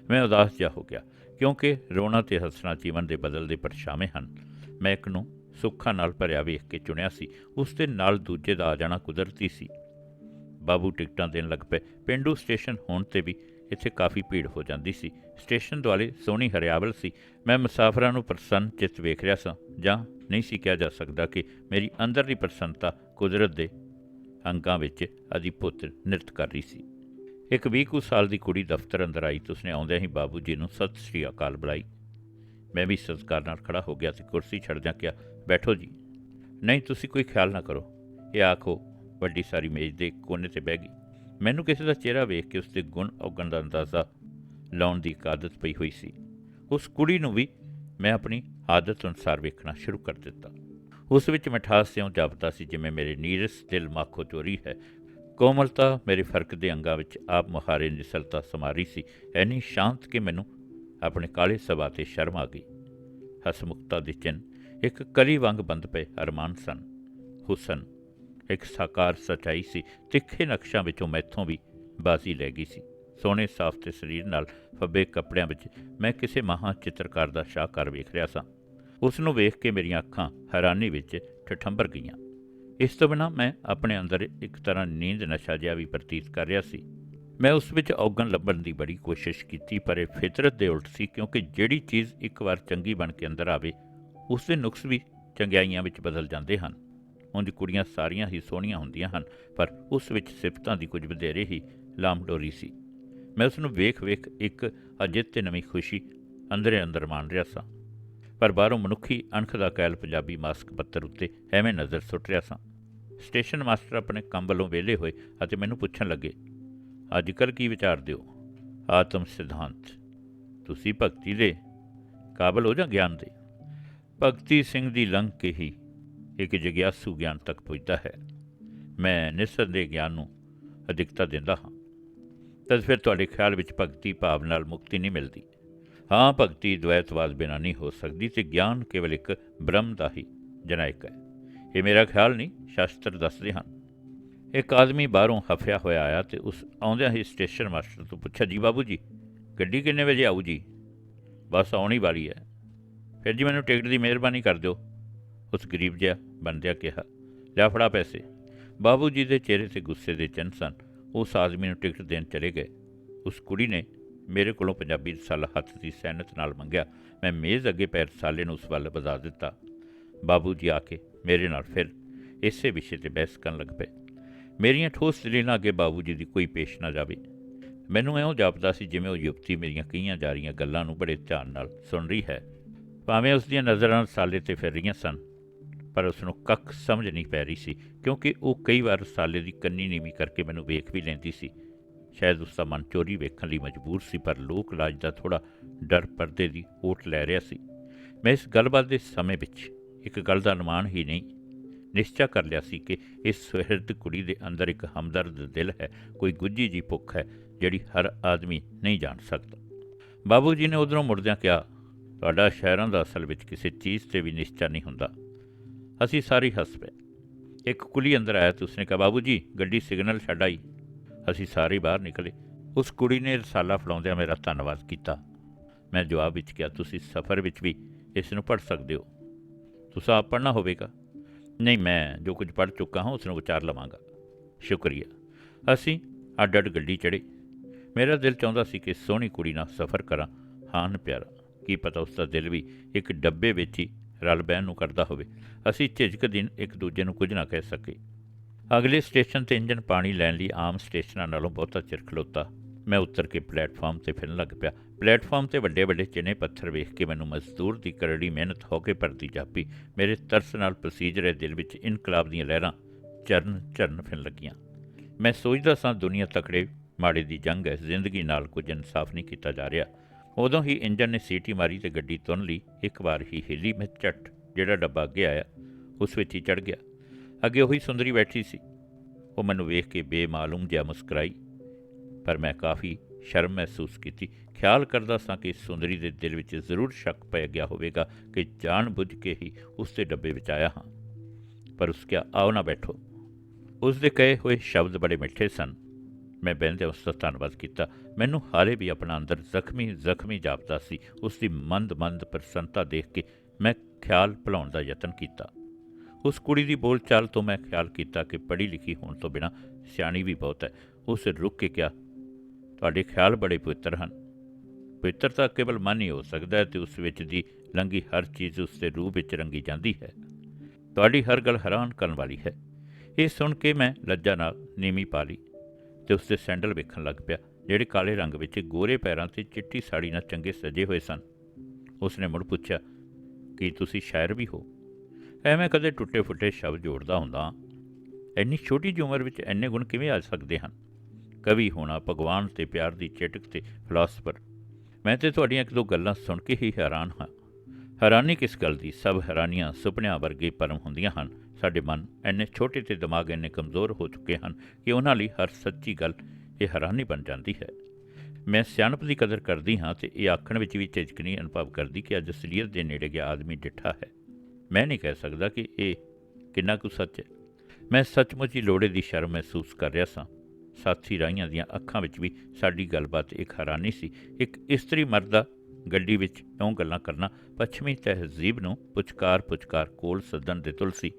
ਮੈਂ ਉਦਾਸ ਜਿਹਾ ਹੋ ਗਿਆ, ਕਿਉਂਕਿ ਰੋਣਾ ਤੇ ਹੱਸਣਾ ਜੀਵਨ ਦੇ ਬਦਲਦੇ ਪਰਛਾਵੇਂ ਹਨ। ਮੈਂ ਇੱਕ ਨੂੰ ਸੁੱਖਾਂ ਨਾਲ ਭਰਿਆ ਵੇਖ ਕੇ ਚੁਣਿਆ ਸੀ, ਉਸ ਦੇ ਨਾਲ ਦੂਜੇ ਦਾ ਆ ਜਾਣਾ ਕੁਦਰਤੀ ਸੀ। ਬਾਬੂ ਟਿਕਟਾਂ ਦੇਣ ਲੱਗ ਪਏ। ਪਿੰਡੂ ਸਟੇਸ਼ਨ ਹੋਣ ਤੇ ਵੀ ਇੱਥੇ ਕਾਫੀ ਭੀੜ ਹੋ ਜਾਂਦੀ ਸੀ। ਸਟੇਸ਼ਨ ਦੁਆਲੇ ਸੋਹਣੀ ਹਰਿਆਵਲ ਸੀ। ਮੈਂ ਮੁਸਾਫਰਾਂ ਨੂੰ ਪ੍ਰਸੰਨ ਚਿੱਤ ਵੇਖ ਰਿਹਾ ਸਾਂ। ਜਾਂ ਨਹੀਂ ਸੀ ਕਿਹਾ ਜਾ ਸਕਦਾ ਕਿ ਮੇਰੀ ਅੰਦਰਲੀ ਪ੍ਰਸੰਨਤਾ ਕੁਦਰਤ ਦੇ ਅੰਗਾਂ ਵਿੱਚ ਅਧਿਪੁੱਤ ਨਿਰਤ ਕਰ ਰਹੀ ਸੀ। ਇੱਕ 20 ਕੁ ਸਾਲ ਦੀ ਕੁੜੀ ਦਫ਼ਤਰ ਅੰਦਰ ਆਈ ਤੇ ਉਸਨੇ ਆਉਂਦਿਆਂ ਹੀ ਬਾਬੂ ਜੀ ਨੂੰ ਸਤਿ ਸ੍ਰੀ ਅਕਾਲ ਬੁਲਾਈ। ਮੈਂ ਵੀ ਸਤਿਕਾਰ ਨਾਲ ਖੜਾ ਹੋ ਗਿਆ ਤੇ ਕੁਰਸੀ ਛੱਡਦਿਆਂ ਕਿਹਾ, ਬੈਠੋ ਜੀ। ਨਹੀਂ, ਤੁਸੀਂ ਕੋਈ ਖਿਆਲ ਨਾ ਕਰੋ। ਇਹ ਆਖੋ ਵੱਡੀ ਸਾਰੀ ਮੇਜ਼ ਦੇ ਕੋਨੇ ਤੇ ਬਹਿ ਗਈ। ਮੈਨੂੰ ਕਿਸੇ ਦਾ ਚਿਹਰਾ ਵੇਖ ਕੇ ਉਸ ਦੇ ਗੁਣ ਔਗਣ ਦਾ ਅੰਦਾਜ਼ਾ ਲਾਉਣ ਦੀ ਇੱਕ ਆਦਤ ਪਈ ਹੋਈ ਸੀ। ਉਸ ਕੁੜੀ ਨੂੰ ਵੀ ਮੈਂ ਆਪਣੀ ਆਦਤ ਅਨੁਸਾਰ ਵੇਖਣਾ ਸ਼ੁਰੂ ਕਰ ਦਿੱਤਾ। ਉਸ ਵਿੱਚ ਮਿਠਾਸ ਸਿਉਂ ਜਾਪਦਾ ਸੀ ਜਿਵੇਂ ਮੇਰੇ ਨੀਰਸ ਦਿਲ ਮਾਖੋ ਚੋਰੀ ਹੈ। ਕੋਮਲਤਾ ਮੇਰੇ ਫ਼ਰਕ ਦੇ ਅੰਗਾਂ ਵਿੱਚ ਆਪ ਮੁਹਾਰੇ ਨਿਸਲਤਾ ਸਮਾਰੀ ਸੀ। ਐਨੀ ਸ਼ਾਂਤ ਕਿ ਮੈਨੂੰ ਆਪਣੇ ਕਾਲੇ ਸਭਾ ਤੇ ਸ਼ਰਮ ਆ ਗਈ। ਹਸਮੁਖਤਾ ਦੇ ਚਿੰਨ ਇੱਕ ਕਲੀ ਵਾਂਗ ਬੰਦ ਪਏ ਅਰਮਾਨ ਸਨ। ਹੁਸਨ ਇੱਕ ਸਾਕਾਰ ਸਚਾਈ ਸੀ। ਤਿੱਖੇ ਨਕਸ਼ਾਂ ਵਿੱਚੋਂ ਮੈਥੋਂ ਵੀ ਬਾਜ਼ੀ ਲੈ ਗਈ ਸੀ। ਸੋਹਣੇ, ਸਾਫ਼ ਤੇ ਸਰੀਰ ਨਾਲ ਫੱਬੇ ਕੱਪੜਿਆਂ ਵਿੱਚ ਮੈਂ ਕਿਸੇ ਮਹਾਂ ਚਿੱਤਰਕਾਰ ਦਾ ਸ਼ਾਹਕਾਰ ਵੇਖ ਰਿਹਾ ਸਾਂ। ਉਸ ਨੂੰ ਵੇਖ ਕੇ ਮੇਰੀਆਂ ਅੱਖਾਂ ਹੈਰਾਨੀ ਵਿੱਚ ਠਠੰਬਰ ਗਈਆਂ। ਇਸ ਤੋਂ ਬਿਨਾਂ ਮੈਂ ਆਪਣੇ ਅੰਦਰ ਇੱਕ ਤਰ੍ਹਾਂ ਨੀਂਦ ਨਸ਼ਾ ਜਿਹਾ ਵੀ ਪ੍ਰਤੀਤ ਕਰ ਰਿਹਾ ਸੀ। ਮੈਂ ਉਸ ਵਿੱਚ ਔਗਣ ਲੱਭਣ ਦੀ ਬੜੀ ਕੋਸ਼ਿਸ਼ ਕੀਤੀ, ਪਰ ਇਹ ਫਿਤਰਤ ਦੇ ਉਲਟ ਸੀ ਕਿਉਂਕਿ ਜਿਹੜੀ ਚੀਜ਼ ਇੱਕ ਵਾਰ ਚੰਗੀ ਬਣ ਕੇ ਅੰਦਰ ਆਵੇ ਉਸ ਦੇ ਨੁਕਸ ਵੀ ਚੰਗਿਆਈਆਂ ਵਿੱਚ ਬਦਲ ਜਾਂਦੇ ਹਨ। ਉਂਝ ਕੁੜੀਆਂ ਸਾਰੀਆਂ ਹੀ ਸੋਹਣੀਆਂ ਹੁੰਦੀਆਂ ਹਨ, ਪਰ ਉਸ ਵਿੱਚ ਸਿਫਤਾਂ ਦੀ ਕੁਝ ਵਧੇਰੇ ਹੀ ਲਾਮਡੋਰੀ ਸੀ। ਮੈਂ ਉਸ ਨੂੰ ਵੇਖ-ਵੇਖ ਇੱਕ ਅਜਿੱਤ ਤੇ ਨਵੀਂ ਖੁਸ਼ੀ ਅੰਦਰੇ ਅੰਦਰ ਮਾਣ ਰਿਹਾ ਸਾਂ। ਪਰ ਬਾਹਰੋਂ ਮਨੁੱਖੀ ਅਣਖ ਦਾ ਕੈਲ ਪੰਜਾਬੀ ਮਾਸਕ ਪੱਤਰ ਉੱਤੇ ਐਵੇਂ ਨਜ਼ਰ ਸੁੱਟ ਰਿਹਾ ਸਾਂ। ਸਟੇਸ਼ਨ ਮਾਸਟਰ ਆਪਣੇ ਕੰਮ ਵੱਲੋਂ ਵਿਹਲੇ ਹੋਏ ਅਤੇ ਮੈਨੂੰ ਪੁੱਛਣ ਲੱਗੇ ਅੱਜ ਕੱਲ੍ਹ ਕੀ ਵਿਚਾਰਦੇ ਹੋ ਆਤਮ ਸਿਧਾਂਤ। ਤੁਸੀਂ ਭਗਤੀ ਦੇ ਕਾਬਲ ਹੋ ਜਾਂ ਗਿਆਨ ਦੇ? ਭਗਤੀ ਸਿੰਘ ਦੀ ਲੰਘ ਕੇ ਹੀ ਇੱਕ ਜਗਿਆਸੂ ਗਿਆਨ ਤੱਕ ਪਹੁੰਚਦਾ ਹੈ। ਮੈਂ ਨਿਸੰਦੇਹ ਗਿਆਨ ਨੂੰ ਅਧਿਕਤਾ ਦਿੰਦਾ ਹਾਂ। ਤਦ ਫਿਰ ਤੁਹਾਡੇ ਖਿਆਲ ਵਿੱਚ ਭਗਤੀ ਭਾਵ ਨਾਲ ਮੁਕਤੀ ਨਹੀਂ ਮਿਲਦੀ। ਹਾਂ, ਭਗਤੀ ਦ્વੈਤਵਾਦ ਬਿਨਾਂ ਨਹੀਂ ਹੋ ਸਕਦੀ ਤੇ ਗਿਆਨ ਕੇਵਲ ਇੱਕ ਬ੍ਰਹਮ ਦਾ ਹੀ ਜਨਾਇਕ ਹੈ। ਇਹ ਮੇਰਾ ਖਿਆਲ ਨਹੀਂ, ਸ਼ਾਸਤਰ ਦੱਸਦੇ ਹਨ। ਇੱਕ ਆਦਮੀ ਬਾਹਰੋਂ ਹਫਿਆ ਹੋਇਆ ਆਇਆ ਤੇ ਉਸ ਆਉਂਦਿਆਂ ਹੀ ਸਟੇਸ਼ਨ ਮਾਸਟਰ ਤੋਂ ਪੁੱਛਿਆ, ਜੀ ਬਾਬੂ ਜੀ, ਗੱਡੀ ਕਿੰਨੇ ਵਜੇ ਆਊ ਜੀ? ਬਸ ਆਉਣੀ ਵਾਲੀ ਹੈ। ਫਿਰ ਜੀ ਮੈਨੂੰ ਟਿਕਟ ਦੀ ਮਿਹਰਬਾਨੀ ਕਰ ਦਿਓ। ਉਸ ਗਰੀਬ ਜਿਹਾ ਬੰਦਿਆ ਕਿਹਾ ਲਿਆ ਫੜਾ ਪੈਸੇ। ਬਾਬੂ ਜੀ ਦੇ ਚਿਹਰੇ ਤੇ ਗੁੱਸੇ ਦੇ ਚਿੰਨ੍ਹ ਸਨ। ਉਸ ਆਦਮੀ ਨੂੰ ਟਿਕਟ ਦੇਣ ਚਲੇ ਗਏ। ਉਸ ਕੁੜੀ ਨੇ ਮੇਰੇ ਕੋਲੋਂ ਪੰਜਾਬੀ ਰਸਾਲਾ ਹੱਥ ਦੀ ਸੈਨਤ ਨਾਲ ਮੰਗਿਆ। ਮੈਂ ਮੇਜ਼ ਅੱਗੇ ਪੈਰ ਰਸਾਲੇ ਨੂੰ ਉਸ ਵੱਲ ਵਧਾ ਦਿੱਤਾ। ਬਾਬੂ ਜੀ ਆ ਕੇ ਮੇਰੇ ਨਾਲ ਫਿਰ ਇਸੇ ਵਿਸ਼ੇ ਤੇ ਬਹਿਸ ਕਰਨ ਲੱਗ ਪਏ। ਮੇਰੀਆਂ ਠੋਸ ਦਲੀਲਾਂ ਅੱਗੇ ਬਾਬੂ ਜੀ ਦੀ ਕੋਈ ਪੇਸ਼ ਨਾ ਜਾਵੇ। ਮੈਨੂੰ ਐਉਂ ਜਾਪਦਾ ਸੀ ਜਿਵੇਂ ਉਹ ਯੁਵਤੀ ਮੇਰੀਆਂ ਕਹੀਆਂ ਜਾ ਰਹੀਆਂ ਗੱਲਾਂ ਨੂੰ ਬੜੇ ਧਿਆਨ ਨਾਲ ਸੁਣ ਰਹੀ ਹੈ। ਭਾਵੇਂ ਉਸ ਦੀਆਂ ਨਜ਼ਰਾਂ ਰਸਾਲੇ ਤੇ ਫਿਰ ਰਹੀਆਂ ਸਨ ਪਰ ਉਸ ਨੂੰ ਕੱਖ ਸਮਝ ਨਹੀਂ ਪੈ ਰਹੀ ਸੀ, ਕਿਉਂਕਿ ਉਹ ਕਈ ਵਾਰ ਰਸਾਲੇ ਦੀ ਕੰਨੀ ਨੀਵੀਂ ਕਰਕੇ ਮੈਨੂੰ ਵੇਖ ਵੀ ਲੈਂਦੀ ਸੀ। ਸ਼ਾਇਦ ਉਸ ਦਾ ਮਨ ਚੋਰੀ ਵੇਖਣ ਲਈ ਮਜਬੂਰ ਸੀ, ਪਰ ਲੋਕ ਲਾਜ ਦਾ ਥੋੜਾ ਡਰ ਪਰਦੇ ਦੀ ਓਟ ਲੈ ਰਿਹਾ ਸੀ। ਮੈਂ ਇਸ ਗੱਲਬਾਤ ਦੇ ਸਮੇਂ ਵਿੱਚ ਇੱਕ ਗੱਲ ਦਾ ਅਨੁਮਾਨ ਹੀ ਨਹੀਂ, ਨਿਸ਼ਚਾ ਕਰ ਲਿਆ ਸੀ ਕਿ ਇਸ ਸੁਹਿਰਦ ਕੁੜੀ ਦੇ ਅੰਦਰ ਇੱਕ ਹਮਦਰਦ ਦਿਲ ਹੈ, ਕੋਈ ਗੁੱਜੀ ਜੀ ਭੁੱਖ ਹੈ, ਜਿਹੜੀ ਹਰ ਆਦਮੀ ਨਹੀਂ ਜਾਣ ਸਕਦਾ। ਬਾਬੂ ਜੀ ਨੇ ਉਧਰੋਂ ਮੁੜਦਿਆਂ ਕਿਹਾ, ਤੁਹਾਡਾ ਸ਼ਹਿਰਾਂ ਦਾ ਅਸਲ ਵਿੱਚ ਕਿਸੇ ਚੀਜ਼ ਤੇ ਵੀ ਨਿਸ਼ਚਾ ਨਹੀਂ ਹੁੰਦਾ। ਅਸੀਂ ਸਾਰੇ ਹੱਸ ਪਏ। ਇੱਕ ਕੁਲੀ ਅੰਦਰ ਆਇਆ ਤੇ ਉਸਨੇ ਕਿਹਾ, ਬਾਬੂ ਜੀ, ਗੱਡੀ ਸਿਗਨਲ ਛੱਡ ਆਈ। ਅਸੀਂ ਸਾਰੇ ਬਾਹਰ ਨਿਕਲੇ। ਉਸ ਕੁੜੀ ਨੇ ਰਸਾਲਾ ਫੜਾਉਂਦਿਆਂ ਮੇਰਾ ਧੰਨਵਾਦ ਕੀਤਾ। ਮੈਂ ਜਵਾਬ ਵਿੱਚ ਕਿਹਾ, ਤੁਸੀਂ ਸਫ਼ਰ ਵਿੱਚ ਵੀ ਇਸ ਨੂੰ ਪੜ੍ਹ ਸਕਦੇ ਹੋ। ਤੁਸੀਂ ਆਪ ਪੜ੍ਹਨਾ ਹੋਵੇਗਾ। ਨਹੀਂ, ਮੈਂ ਜੋ ਕੁਝ ਪੜ੍ਹ ਚੁੱਕਾ ਹਾਂ ਉਸ ਨੂੰ ਵਿਚਾਰ ਲਵਾਂਗਾ। ਸ਼ੁਕਰੀਆ। ਅਸੀਂ ਅੱਡ ਅੱਡ ਗੱਡੀ ਚੜ੍ਹੇ। ਮੇਰਾ ਦਿਲ ਚਾਹੁੰਦਾ ਸੀ ਕਿ ਸੋਹਣੀ ਕੁੜੀ ਨਾਲ ਸਫ਼ਰ ਕਰਾਂ। ਹਾਂ, ਪਿਆਰਾ, ਕੀ ਪਤਾ ਉਸ ਦਾ ਦਿਲ ਵੀ ਇੱਕ ਡੱਬੇ ਵਿੱਚ ਹੀ ਰਲ ਬਹਿਣ ਨੂੰ ਕਰਦਾ ਹੋਵੇ। ਅਸੀਂ ਝਿਜਕ ਦਿਨ ਇੱਕ ਦੂਜੇ ਨੂੰ ਕੁਝ ਨਾ ਕਹਿ ਸਕੇ। ਅਗਲੇ ਸਟੇਸ਼ਨ ਤੇ ਇੰਜਨ ਪਾਣੀ ਲੈਣ ਲਈ ਆਮ ਸਟੇਸ਼ਨਾਂ ਨਾਲੋਂ ਬਹੁਤਾ ਚਿਰ ਖਲੋਤਾ। ਮੈਂ ਉੱਤਰ ਕੇ ਪਲੇਟਫਾਰਮ ਤੇ ਫਿਰਨ ਲੱਗ ਪਿਆ। ਪਲੇਟਫਾਰਮ ਤੇ ਵੱਡੇ ਵੱਡੇ ਚਿਨੇ ਪੱਥਰ ਵੇਖ ਕੇ ਮੈਨੂੰ ਮਜ਼ਦੂਰ ਦੀ ਕਰੜੀ ਮਿਹਨਤ ਹੋ ਕੇ ਭਰਦੀ ਜਾਪੀ। ਮੇਰੇ ਤਰਸ ਨਾਲ ਪ੍ਰੋਸੀਜਰ ਦਿਲ ਵਿੱਚ ਇਨਕਲਾਬ ਦੀਆਂ ਲਹਿਰਾਂ ਚਰਨ ਚਰਨ ਫਿਰਨ ਲੱਗੀਆਂ। ਮੈਂ ਸੋਚਦਾ ਸਾਂ, ਦੁਨੀਆ ਤਕੜੇ ਮਾੜੇ ਦੀ ਜੰਗ ਹੈ, ਜ਼ਿੰਦਗੀ ਨਾਲ ਕੁਝ ਇਨਸਾਫ ਨਹੀਂ ਕੀਤਾ ਜਾ ਰਿਹਾ। ਉਦੋਂ ਹੀ ਇੰਜਨ ਨੇ ਸੀਟੀ ਮਾਰੀ ਤੇ ਗੱਡੀ ਤੁਰਨ ਲਈ ਇੱਕ ਵਾਰ ਹੀ ਹਿੱਲੀ ਮੈਂ ਝੱਟ ਜਿਹੜਾ ਡੱਬਾ ਅੱਗੇ ਆਇਆ, ਉਸ ਵਿੱਚ ਹੀ ਚੜ ਗਿਆ। ਅੱਗੇ ਉਹੀ ਸੁੰਦਰੀ ਬੈਠੀ ਸੀ। ਉਹ ਮੈਨੂੰ ਵੇਖ ਕੇ ਬੇਮਾਲੂਮ ਜਿਹਾ ਮੁਸਕਰਾਈ, ਪਰ ਮੈਂ ਕਾਫੀ ਸ਼ਰਮ ਮਹਿਸੂਸ ਕੀਤੀ। ਖਿਆਲ ਕਰਦਾ ਸਾਂ ਕਿ ਸੁੰਦਰੀ ਦੇ ਦਿਲ ਵਿੱਚ ਜ਼ਰੂਰ ਸ਼ੱਕ ਪੈ ਗਿਆ ਹੋਵੇਗਾ ਕਿ ਜਾਣ ਬੁੱਝ ਕੇ ਹੀ ਉਸ ਦੇ ਡੱਬੇ ਵਿੱਚ ਆਇਆ ਹਾਂ। ਪਰ ਉਸ ਕਿਹਾ, ਆਓ ਨਾ ਬੈਠੋ। ਉਸ ਦੇ ਕਹੇ ਹੋਏ ਸ਼ਬਦ ਬੜੇ ਮਿੱਠੇ ਸਨ। ਮੈਂ ਬਹਿੰਦੇ ਉਸ ਦਾ ਧੰਨਵਾਦ ਕੀਤਾ। ਮੈਨੂੰ ਹਾਲੇ ਵੀ ਆਪਣਾ ਅੰਦਰ ਜ਼ਖਮੀ ਜ਼ਖਮੀ ਜਾਪਦਾ ਸੀ। ਉਸ ਦੀ ਮੰਦ ਮੰਦ ਪ੍ਰਸੰਨਤਾ ਦੇਖ ਕੇ ਮੈਂ ਖਿਆਲ ਭੁਲਾਉਣ ਦਾ ਯਤਨ ਕੀਤਾ। ਉਸ ਕੁੜੀ ਦੀ ਬੋਲਚਾਲ ਤੋਂ ਮੈਂ ਖਿਆਲ ਕੀਤਾ ਕਿ ਪੜ੍ਹੀ ਲਿਖੀ ਹੋਣ ਤੋਂ ਬਿਨਾ ਸਿਆਣੀ ਵੀ ਬਹੁਤ ਹੈ। ਉਸ ਰੁੱਕ ਕੇ ਕਿਹਾ, ਤੁਹਾਡੇ ਖਿਆਲ ਬੜੇ ਪਵਿੱਤਰ ਹਨ। ਪਵਿੱਤਰਤਾ ਕੇਵਲ ਮਨ ਹੀ ਹੋ ਸਕਦਾ ਹੈ ਤੇ ਉਸ ਵਿੱਚ ਦੀ ਲੰਗੀ ਹਰ ਚੀਜ਼ ਉਸ ਦੇ ਰੂਹ ਵਿੱਚ ਰੰਗੀ ਜਾਂਦੀ ਹੈ। ਤੁਹਾਡੀ ਹਰ ਗੱਲ ਹੈਰਾਨ ਕਰਨ ਵਾਲੀ ਹੈ। ਇਹ ਸੁਣ ਕੇ ਮੈਂ ਲੱਜਾ ਨਾਲ ਨੀਵੀਂ ਪਾ ਲਈ ਤੇ ਉਸ ਦੇ ਸੈਂਡਲ ਵੇਖਣ ਲੱਗ ਪਿਆ, ਜਿਹੜੇ ਕਾਲੇ ਰੰਗ ਵਿੱਚ ਗੋਰੇ ਪੈਰਾਂ ਤੇ ਚਿੱਟੀ ਸਾੜੀ ਨਾਲ ਚੰਗੇ ਸਜੇ ਹੋਏ ਸਨ। ਉਸ ਨੇ ਮੁੜ ਪੁੱਛਿਆ ਕੀ ਤੁਸੀਂ ਸ਼ਾਇਰ ਵੀ ਹੋ। ਐਵੇਂ ਕਦੇ ਟੁੱਟੇ ਫੁੱਟੇ ਸ਼ਬਦ ਜੋੜਦਾ ਹੁੰਦਾ ਇੰਨੀ ਛੋਟੀ ਜਿਹੀ ਉਮਰ ਵਿੱਚ ਇੰਨੇ ਗੁਣ ਕਿਵੇਂ ਆ ਸਕਦੇ ਹਨ? ਕਵੀ ਹੋਣਾ, ਭਗਵਾਨ ਤੇ ਪਿਆਰ ਦੀ ਚੇਟਕ ਤੇ ਫਿਲਾਸਫਰ ਮੈਂ ਤੇ ਤੁਹਾਡੀਆਂ ਇੱਕ ਦੋ ਗੱਲਾਂ ਸੁਣ ਕੇ ਹੀ ਹੈਰਾਨ ਹਾਂ। ਹੈਰਾਨੀ ਕਿਸ ਗੱਲ ਦੀ? ਸਭ ਹੈਰਾਨੀਆਂ ਸੁਪਨਿਆਂ ਵਰਗੇ ਪਰਮ ਹੁੰਦੀਆਂ ਹਨ। ਸਾਡੇ ਮਨ ਇੰਨੇ ਛੋਟੇ ਤੇ ਦਿਮਾਗ ਇੰਨੇ ਕਮਜ਼ੋਰ ਹੋ ਚੁੱਕੇ ਹਨ ਕਿ ਉਹਨਾਂ ਲਈ ਹਰ ਸੱਚੀ ਗੱਲ ਇਹ ਹੈਰਾਨੀ ਬਣ ਜਾਂਦੀ ਹੈ। ਮੈਂ ਸਿਆਣਪ ਦੀ ਕਦਰ ਕਰਦੀ ਹਾਂ ਤੇ ਇਹ ਆਖਣ ਵਿੱਚ ਵੀ ਝਿਜਕਣੀ ਅਨੁਭਵ ਕਰਦੀ ਕਿ ਅੱਜ ਅਸਲੀਅਤ ਦੇ ਨੇੜੇ ਗਿਆ ਆਦਮੀ ਡਿੱਠਾ ਹੈ। ਮੈਂ ਨਹੀਂ ਕਹਿ ਸਕਦਾ ਕਿ ਇਹ ਕਿੰਨਾ ਕੁ ਸੱਚ ਹੈ। ਮੈਂ ਸੱਚਮੁੱਚ ਹੀ ਲੋੜੇ ਦੀ ਸ਼ਰਮ ਮਹਿਸੂਸ ਕਰ ਰਿਹਾ ਸਾਂ। ਸਾਥੀ ਰਾਈਆਂ ਦੀਆਂ ਅੱਖਾਂ ਵਿੱਚ ਵੀ ਸਾਡੀ ਗੱਲਬਾਤ ਇੱਕ ਹੈਰਾਨੀ ਸੀ। ਇੱਕ ਇਸਤਰੀ ਮਰਦਾ ਗੱਡੀ ਵਿੱਚ ਇਉਂ ਗੱਲਾਂ ਕਰਨਾ ਪੱਛਮੀ ਤਹਿਜ਼ੀਬ ਨੂੰ ਪੁਚਕਾਰ ਪੁਚਕਾਰ ਕੋਲ ਸੱਦਣ ਦੇ ਤੁਲਸੀ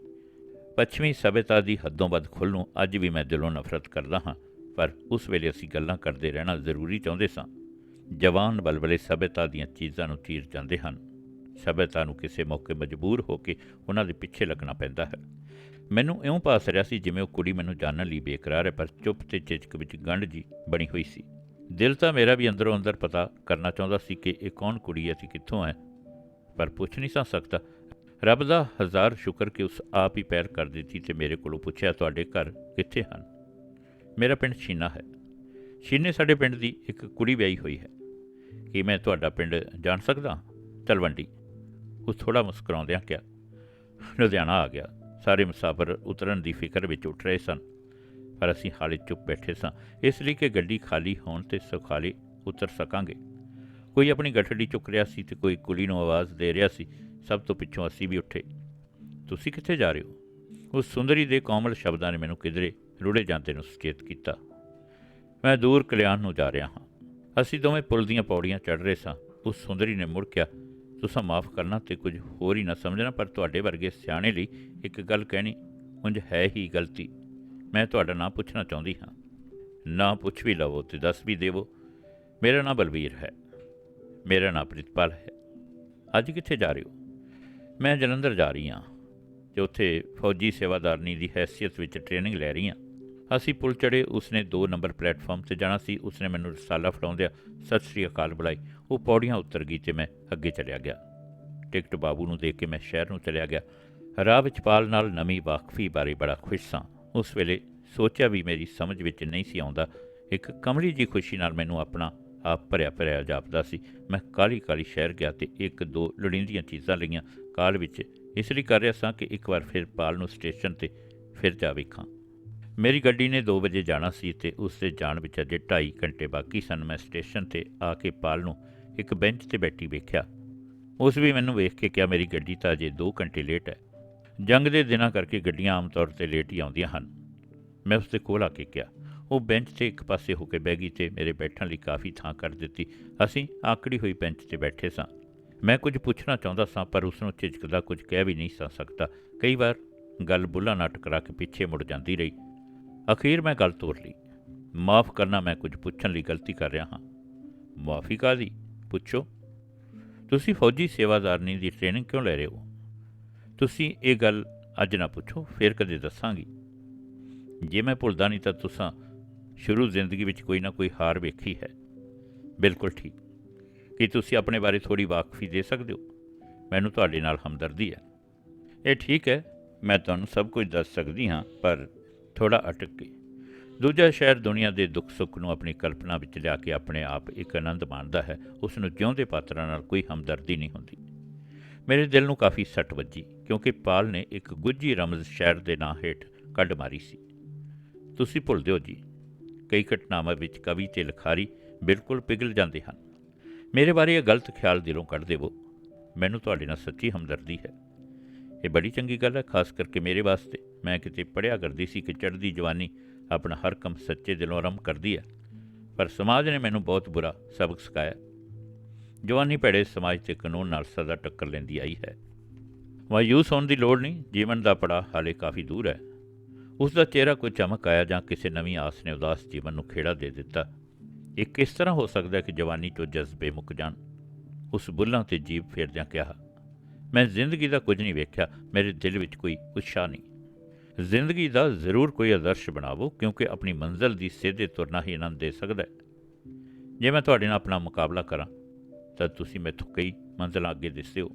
ਪੱਛਮੀ ਸਭਿਅਤਾ ਦੀ ਹੱਦੋਂ ਵੱਧ ਖੁੱਲ੍ਹ ਅੱਜ ਵੀ ਮੈਂ ਦਿਲੋਂ ਨਫ਼ਰਤ ਕਰਦਾ ਹਾਂ। ਪਰ ਉਸ ਵੇਲੇ ਅਸੀਂ ਗੱਲਾਂ ਕਰਦੇ ਰਹਿਣਾ ਜ਼ਰੂਰੀ ਚਾਹੁੰਦੇ ਸਾਂ। ਜਵਾਨ ਬਲਬਲੇ ਸਭਿਅਤਾ ਦੀਆਂ ਚੀਜ਼ਾਂ ਨੂੰ ਚੀਰ ਜਾਂਦੇ ਹਨ। ਸਭਿਅਤਾ ਨੂੰ ਕਿਸੇ ਮੌਕੇ ਮਜਬੂਰ ਹੋ ਕੇ ਉਹਨਾਂ ਦੇ ਪਿੱਛੇ ਲੱਗਣਾ ਪੈਂਦਾ ਹੈ। ਮੈਨੂੰ ਇਉਂ ਪਾਸ ਰਿਹਾ ਸੀ ਜਿਵੇਂ ਉਹ ਕੁੜੀ ਮੈਨੂੰ ਜਾਣਨ ਲਈ ਬੇਕਰਾਰ ਹੈ, ਪਰ ਚੁੱਪ ਤੇ ਝਿਜਕ ਵਿੱਚ ਗੰਢ ਜੀ ਬਣੀ ਹੋਈ ਸੀ। ਦਿਲ ਤਾਂ ਮੇਰਾ ਵੀ ਅੰਦਰੋਂ ਅੰਦਰ ਪਤਾ ਕਰਨਾ ਚਾਹੁੰਦਾ ਸੀ ਕਿ ਇਹ ਕੌਣ ਕੁੜੀ ਹੈ ਤੇ ਕਿੱਥੋਂ ਹੈ। ਪਰ ਪੁੱਛ ਨਹੀਂ ਸਾਂ ਸਕਦਾ। ਰੱਬ ਦਾ ਹਜ਼ਾਰ ਸ਼ੁਕਰ ਕਿ ਉਸ ਆਪ ਹੀ ਪੈਰ ਕਰ ਦਿੱਤੀ ਤੇ ਮੇਰੇ ਕੋਲੋਂ ਪੁੱਛਿਆ, ਤੁਹਾਡੇ ਘਰ ਕਿੱਥੇ ਹਨ? ਮੇਰਾ ਪਿੰਡ ਛੀਨਾ ਹੈ। ਛੀਨੇ ਸਾਡੇ ਪਿੰਡ ਦੀ ਇੱਕ ਕੁੜੀ ਵਿਆਹੀ ਹੋਈ ਹੈ। ਕੀ ਮੈਂ ਤੁਹਾਡਾ ਪਿੰਡ ਜਾਣ ਸਕਦਾ? ਤਲਵੰਡੀ। ਉਹ ਥੋੜਾ ਮੁਸਕਰਾਉਂਦਿਆਂ ਕਿਹਾ, ਲੁਧਿਆਣਾ ਆ ਗਿਆ। ਸਾਰੇ ਮੁਸਾਫਰ ਉਤਰਨ ਦੀ ਫਿਕਰ ਵਿੱਚ ਉੱਠ ਰਹੇ ਸਨ। ਪਰ ਅਸੀਂ ਹਾਲੇ ਚੁੱਪ ਬੈਠੇ ਸਾਂ। ਇਸ ਲਈ ਕਿ ਗੱਡੀ ਖਾਲੀ ਹੋਣ ਤੇ ਸੁਖਾਲੇ ਉਤਰ ਸਕਾਂਗੇ। ਕੋਈ ਆਪਣੀ ਗੱਠੜੀ ਚੁੱਕ ਰਿਹਾ ਸੀ ਤੇ ਕੋਈ ਕੁੜੀ ਨੂੰ ਆਵਾਜ਼ ਦੇ ਰਿਹਾ ਸੀ। ਸਭ ਤੋਂ ਪਿੱਛੋਂ ਅਸੀਂ ਵੀ ਉੱਠੇ। ਤੁਸੀਂ ਕਿੱਥੇ ਜਾ ਰਹੇ ਹੋ? ਉਸ ਸੁੰਦਰੀ ਦੇ ਕੋਮਲ ਸ਼ਬਦਾਂ ਨੇ ਮੈਨੂੰ ਕਿਧਰੇ ਰੁੜੇ ਜਾਂਦੇ ਨੂੰ ਸੁਚੇਤ ਕੀਤਾ। ਮੈਂ ਦੂਰ ਕਲਿਆਣ ਨੂੰ ਜਾ ਰਿਹਾ ਹਾਂ। ਅਸੀਂ ਦੋਵੇਂ ਪੁਲ ਦੀਆਂ ਪੌੜੀਆਂ ਚੜ੍ਹ ਰਹੇ ਸਾਂ। ਉਸ ਸੁੰਦਰੀ ਨੇ ਮੁੜ ਕਿਹਾ, ਤੁਸੀਂ ਮਾਫ ਕਰਨਾ ਤੇ ਕੁਝ ਹੋਰ ਹੀ ਨਾ ਸਮਝਣਾ, ਪਰ ਤੁਹਾਡੇ ਵਰਗੇ ਸਿਆਣੇ ਲਈ ਇੱਕ ਗੱਲ ਕਹਿਣੀ ਉਂਝ ਹੈ ਹੀ ਗਲਤੀ। ਮੈਂ ਤੁਹਾਡਾ ਨਾਂ ਪੁੱਛਣਾ ਚਾਹੁੰਦੀ ਹਾਂ। ਨਾ ਪੁੱਛ ਵੀ ਲਵੋ ਤੇ ਦੱਸ ਵੀ ਦੇਵੋ। ਮੇਰਾ ਨਾਂ ਬਲਵੀਰ ਹੈ। ਮੇਰਾ ਨਾਂ ਪ੍ਰਿਤਪਾਲ ਹੈ। ਅੱਜ ਕਿੱਥੇ ਜਾ ਰਹੇ ਹੋ? ਮੈਂ ਜਲੰਧਰ ਜਾ ਰਹੀ ਹਾਂ। ਤੇ ਉੱਥੇ ਫੌਜੀ ਸੇਵਾਦਾਰਨੀ ਦੀ ਹੈਸੀਅਤ ਵਿੱਚ ਟ੍ਰੇਨਿੰਗ ਲੈ ਰਹੀ ਹਾਂ। ਅਸੀਂ ਪੁਲ ਚੜੇ ਉਸਨੇ 2 ਨੰਬਰ ਪਲੇਟਫਾਰਮ ਤੇ ਜਾਣਾ ਸੀ। ਉਸਨੇ ਮੈਨੂੰ ਰਸਾਲਾ ਫੜਾਉਂਦਿਆਂ ਸਤਿ ਸ੍ਰੀ ਅਕਾਲ ਬੁਲਾਈ। ਉਹ ਪੌੜੀਆਂ ਉਤਰ ਗਈ ਤੇ ਮੈਂ ਅੱਗੇ ਚਲਿਆ ਗਿਆ। ਟਿਕਟ ਬਾਬੂ ਨੂੰ ਦੇ ਕੇ ਮੈਂ ਸ਼ਹਿਰ ਨੂੰ ਚਲਿਆ ਗਿਆ। ਰਾਹ ਵਿੱਚ ਪਾਲ ਨਾਲ ਨਵੀਂ ਵਾਕਫੀ ਬਾਰੇ ਬੜਾ ਖੁਸ਼ ਸਾਂ। ਉਸ ਵੇਲੇ ਸੋਚਿਆ ਵੀ ਮੇਰੀ ਸਮਝ ਵਿੱਚ ਨਹੀਂ ਸੀ ਆਉਂਦਾ। ਇੱਕ ਕਮਲੀ ਜੀ ਖੁਸ਼ੀ ਨਾਲ ਮੈਨੂੰ ਆਪਣਾ ਆਪ ਭਰਿਆ ਭਰਿਆ ਜਾਪਦਾ ਸੀ। ਮੈਂ ਕਾਲੀ ਕਾਲੀ ਸ਼ਹਿਰ ਗਿਆ ਤੇ ਇੱਕ ਦੋ ਲੋੜੀਂਦੀਆਂ ਚੀਜ਼ਾਂ ਲਈਆਂ। ਕਾਲ ਵਿੱਚ ਇਸ ਲਈ ਕਰ ਰਿਹਾ ਸਾਂ ਕਿ ਇੱਕ ਵਾਰ ਫਿਰ ਪਾਲ ਨੂੰ ਸਟੇਸ਼ਨ ਤੇ ਫਿਰ ਜਾ ਵੇਖਾਂ। ਮੇਰੀ ਗੱਡੀ ਨੇ 2 ਵਜੇ ਜਾਣਾ ਸੀ ਤੇ ਉਸ ਦੇ ਜਾਣ ਵਿੱਚ ਅਜੇ 2.5 ਘੰਟੇ ਬਾਕੀ ਸਨ। ਮੈਂ ਸਟੇਸ਼ਨ ਤੇ ਆ ਕੇ ਪਾਲ ਨੂੰ ਇੱਕ ਬੈਂਚ ਤੇ ਬੈਠੀ ਵੇਖਿਆ। ਉਸ ਵੀ ਮੈਨੂੰ ਵੇਖ ਕੇ ਕਿਹਾ, ਮੇਰੀ ਗੱਡੀ ਤਾਂ ਅਜੇ 2 ਘੰਟੇ ਲੇਟ ਹੈ। ਜੰਗ ਦੇ ਦਿਨਾਂ ਕਰਕੇ ਗੱਡੀਆਂ ਆਮ ਤੌਰ ਤੇ ਲੇਟ ਹੀ ਆਉਂਦੀਆਂ ਹਨ। ਮੈਂ ਉਸ ਦੇ ਕੋਲ ਆ ਕੇ ਕਿਹਾ। ਉਹ ਬੈਂਚ ਤੇ ਇੱਕ ਪਾਸੇ ਹੋ ਕੇ ਬਹਿ ਗਈ ਤੇ ਮੇਰੇ ਬੈਠਣ ਲਈ ਕਾਫੀ ਥਾਂ ਕਰ ਦਿੱਤੀ। ਅਸੀਂ ਆਕੜੀ ਹੋਈ ਬੈਂਚ ਤੇ ਬੈਠੇ ਸਾਂ। ਮੈਂ ਕੁਝ ਪੁੱਛਣਾ ਚਾਹੁੰਦਾ ਸਾਂ, ਪਰ ਉਸ ਨੂੰ ਝਿਜਕਦਾ ਕੁਝ ਕਹਿ ਵੀ ਨਹੀਂ ਸਕਦਾ। ਕਈ ਵਾਰ ਗੱਲ ਬੁੱਲਾ ਨਾ ਟਕਰਾ ਕੇ ਪਿੱਛੇ ਮੁੜ ਜਾਂਦੀ ਰਹੀ। ਅਖੀਰ ਮੈਂ ਗੱਲ ਤੋਰ ਲਈ। ਮਾਫ ਕਰਨਾ ਮੈਂ ਕੁਝ ਪੁੱਛਣ ਲਈ ਗਲਤੀ ਕਰ ਰਿਹਾ ਹਾਂ। ਮਾਫੀ ਕਾਦੀ ਪੁੱਛੋ। ਤੁਸੀਂ ਫੌਜੀ ਸੇਵਾਦਾਰਨੀ ਦੀ ਟ੍ਰੇਨਿੰਗ ਕਿਉਂ ਲੈ ਰਹੇ ਹੋ? ਤੁਸੀਂ ਇਹ ਗੱਲ ਅੱਜ ਨਾ ਪੁੱਛੋ, ਫੇਰ ਕਦੇ ਦੱਸਾਂਗੀ। ਜੇ ਮੈਂ ਭੁੱਲਦਾ ਨਹੀਂ ਤਾਂ ਤੁਸੀਂ ਸ਼ੁਰੂ ਜ਼ਿੰਦਗੀ ਵਿੱਚ ਕੋਈ ਨਾ ਕੋਈ ਹਾਰ ਵੇਖੀ ਹੈ। ਬਿਲਕੁਲ ਠੀਕ। ਕੀ ਤੁਸੀਂ ਆਪਣੇ ਬਾਰੇ ਥੋੜੀ ਵਾਕਫੀ ਦੇ ਸਕਦੇ ਹੋ? ਮੈਨੂੰ ਤੁਹਾਡੇ ਨਾਲ ਹਮਦਰਦੀ ਹੈ। ਇਹ ਠੀਕ ਹੈ, ਮੈਂ ਤੁਹਾਨੂੰ ਸਭ ਕੁਝ ਦੱਸ ਸਕਦੀ ਹਾਂ, ਪਰ ਥੋੜਾ ਅਟਕ ਕੇ ਦੂਜਾ ਸ਼ਹਿਰ ਦੁਨੀਆ ਦੇ ਦੁੱਖ ਸੁੱਖ ਨੂੰ ਆਪਣੀ ਕਲਪਨਾ ਵਿੱਚ ਲਿਆ ਕੇ ਆਪਣੇ ਆਪ ਇੱਕ ਆਨੰਦ ਮਾਣਦਾ ਹੈ ਉਸ ਨੂੰ ਜਿਉਂਦੇ ਪਾਤਰਾਂ ਨਾਲ ਕੋਈ ਹਮਦਰਦੀ ਨਹੀਂ ਹੁੰਦੀ। ਮੇਰੇ ਦਿਲ ਨੂੰ ਕਾਫੀ ਸੱਟ ਵੱਜੀ, ਕਿਉਂਕਿ ਪਾਲ ਨੇ ਇੱਕ ਗੁੱਜੀ ਰਮਜ਼ ਸ਼ਹਿਰ ਦੇ ਨਾਂ ਹੇਠ ਕੱਢ ਮਾਰੀ ਸੀ। ਤੁਸੀਂ ਭੁੱਲਦੇ ਹੋ ਜੀ, ਕਈ ਘਟਨਾਵਾਂ ਵਿੱਚ ਕਵੀ ਤੇ ਲਿਖਾਰੀ ਬਿਲਕੁਲ ਪਿਘਲ ਜਾਂਦੇ ਹਨ। ਮੇਰੇ ਬਾਰੇ ਇਹ ਗਲਤ ਖਿਆਲ ਦਿਲੋਂ ਕੱਢ ਦੇਵੋ। ਮੈਨੂੰ ਤੁਹਾਡੇ ਨਾਲ ਸੱਚੀ ਹਮਦਰਦੀ ਹੈ। ਇਹ ਬੜੀ ਚੰਗੀ ਗੱਲ ਹੈ, ਖਾਸ ਕਰਕੇ ਮੇਰੇ ਵਾਸਤੇ। ਮੈਂ ਕਿਤੇ ਪੜਿਆ ਕਰਦੀ ਸੀ ਕਿ ਚੜ੍ਹਦੀ ਜਵਾਨੀ ਆਪਣਾ ਹਰ ਕੰਮ ਸੱਚੇ ਦਿਲੋਂ ਆਰੰਭ ਕਰਦੀ ਹੈ। ਪਰ ਸਮਾਜ ਨੇ ਮੈਨੂੰ ਬਹੁਤ ਬੁਰਾ ਸਬਕ ਸਿਖਾਇਆ। ਜਵਾਨੀ ਭੈੜੇ ਸਮਾਜ ਤੇ ਕਾਨੂੰਨ ਨਾਲ ਸਦਾ ਟੱਕਰ ਲੈਂਦੀ ਆਈ ਹੈ। ਮਾਯੂਸ ਹੋਣ ਦੀ ਲੋੜ ਨਹੀਂ, ਜੀਵਨ ਦਾ ਪੜਾ ਹਾਲੇ ਕਾਫੀ ਦੂਰ ਹੈ। ਉਸ ਦਾ ਚਿਹਰਾ ਕੋਈ ਚਮਕ ਆਇਆ ਜਾਂ ਕਿਸੇ ਨਵੀਂ ਆਸ ਨੇ ਉਦਾਸ ਜੀਵਨ ਨੂੰ ਖੇੜਾ ਦੇ ਦਿੱਤਾ? ਇਹ ਕਿਸ ਤਰ੍ਹਾਂ ਹੋ ਸਕਦਾ ਕਿ ਜਵਾਨੀ ਤੋਂ ਜਜ਼ਬੇ ਮੁੱਕ ਜਾਣ? ਉਸ ਬੁੱਲਾਂ ਤੇ ਜੀਭ ਫੇਰਦਿਆਂ ਕਿਹਾ, ਮੈਂ ਜ਼ਿੰਦਗੀ ਦਾ ਕੁਝ ਨਹੀਂ ਵੇਖਿਆ, ਮੇਰੇ ਦਿਲ ਵਿੱਚ ਕੋਈ ਉਤਸ਼ਾਹ ਨਹੀਂ। ਜ਼ਿੰਦਗੀ ਦਾ ਜ਼ਰੂਰ ਕੋਈ ਆਦਰਸ਼ ਬਣਾਵੋ, ਕਿਉਂਕਿ ਆਪਣੀ ਮੰਜ਼ਲ ਦੀ ਸਿੱਧੇ ਤੁਰਨਾ ਹੀ ਆਨੰਦ ਦੇ ਸਕਦਾ ਹੈ। ਜੇ ਮੈਂ ਤੁਹਾਡੇ ਨਾਲ ਆਪਣਾ ਮੁਕਾਬਲਾ ਕਰਾਂ, ਤਾਂ ਤੁਸੀਂ ਮੈਥੋਂ ਕਈ ਮੰਜ਼ਲਾਂ ਅੱਗੇ ਦਿਸਦੇ ਹੋ।